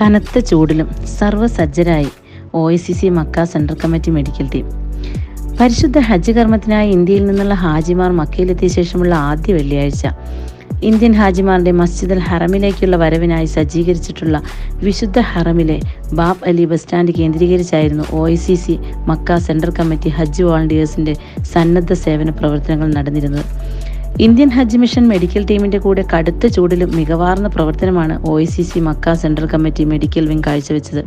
കനത്ത ചൂടിലും സർവസജ്ജരായി O I C C Mecca central committee medical team. പരിശുദ്ധ ഹജ്ജ് കർമ്മത്തിനായി ഇന്ത്യയിൽ നിന്നുള്ള ഹാജിമാർ മക്കയിലെത്തിയ ശേഷമുള്ള ആദ്യ വെള്ളിയാഴ്ച ഇന്ത്യൻ ഹാജിമാരുടെ മസ്ജിദ് അൽ ഹറമിലേക്കുള്ള വരവിനായി സജ്ജീകരിച്ചിട്ടുള്ള വിശുദ്ധ ഹറമിലെ Bab Ali bus stand കേന്ദ്രീകരിച്ചായിരുന്നു O I C C Mecca central committee ഹജ്ജ് വോളണ്ടിയേഴ്സിന്റെ സന്നദ്ധ സേവന പ്രവർത്തനങ്ങൾ നടന്നിരുന്നത്. ഇന്ത്യൻ ഹജ്ജ് മിഷൻ മെഡിക്കൽ ടീമിന്റെ കൂടെ കടുത്ത ചൂടിലും മികവാർന്ന പ്രവർത്തനമാണ് O I C C Mecca central committee medical wing കാഴ്ചവെച്ചത്.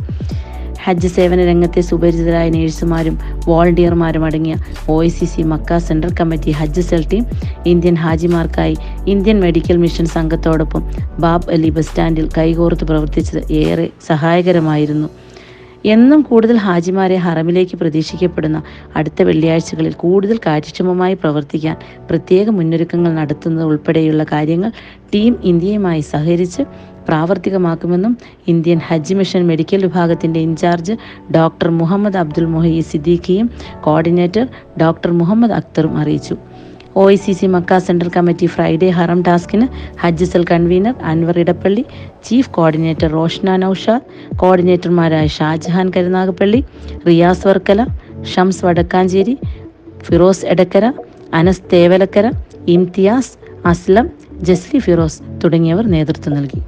ഹജ്ജ് സേവന രംഗത്തെ സുപരിചിതരായ നേഴ്സുമാരും വോളണ്ടിയർമാരും അടങ്ങിയ O I C C Mecca central committee Hajj cell team Indian ഹാജിമാർക്കായി ഇന്ത്യൻ മെഡിക്കൽ മിഷൻ സംഘത്തോടൊപ്പം ബാബ് അലി ബസ് സ്റ്റാൻഡിൽ കൈകോർത്ത് പ്രവർത്തിച്ചത് ഏറെ സഹായകരമായിരുന്നു. എന്നും കൂടുതൽ ഹാജിമാരെ ഹറമിലേക്ക് പ്രതീക്ഷിക്കപ്പെടുന്ന അടുത്ത വെള്ളിയാഴ്ചകളിൽ കൂടുതൽ കാര്യക്ഷമമായി പ്രവർത്തിക്കാൻ പ്രത്യേക മുന്നൊരുക്കങ്ങൾ നടത്തുന്നത് ഉൾപ്പെടെയുള്ള കാര്യങ്ങൾ ടീം ഇന്ത്യയുമായി സഹകരിച്ച് പ്രാവർത്തികമാക്കുമെന്നും ഇന്ത്യൻ ഹജ്ജ് മിഷൻ മെഡിക്കൽ വിഭാഗത്തിന്റെ ഇൻചാർജ് ഡോക്ടർ മുഹമ്മദ് അബ്ദുൽ മൊഹീ സിദ്ദീഖിയും കോർഡിനേറ്റർ ഡോക്ടർ മുഹമ്മദ് അക്തറും അറിയിച്ചു. O I C C Mecca central committee Friday Haram ടാസ്കിന് Hajj cell convener Anwar Edappally chief coordinator Roshna Noushad കോർഡിനേറ്റർമാരായ Shah Jahan Karunagappally Riyas Varkala Shams Vadakkanchery Firoz Edakkara Anas Thevalakkara Imtiaz Aslam Jasli Firoz തുടങ്ങിയവർ നേതൃത്വം നൽകി.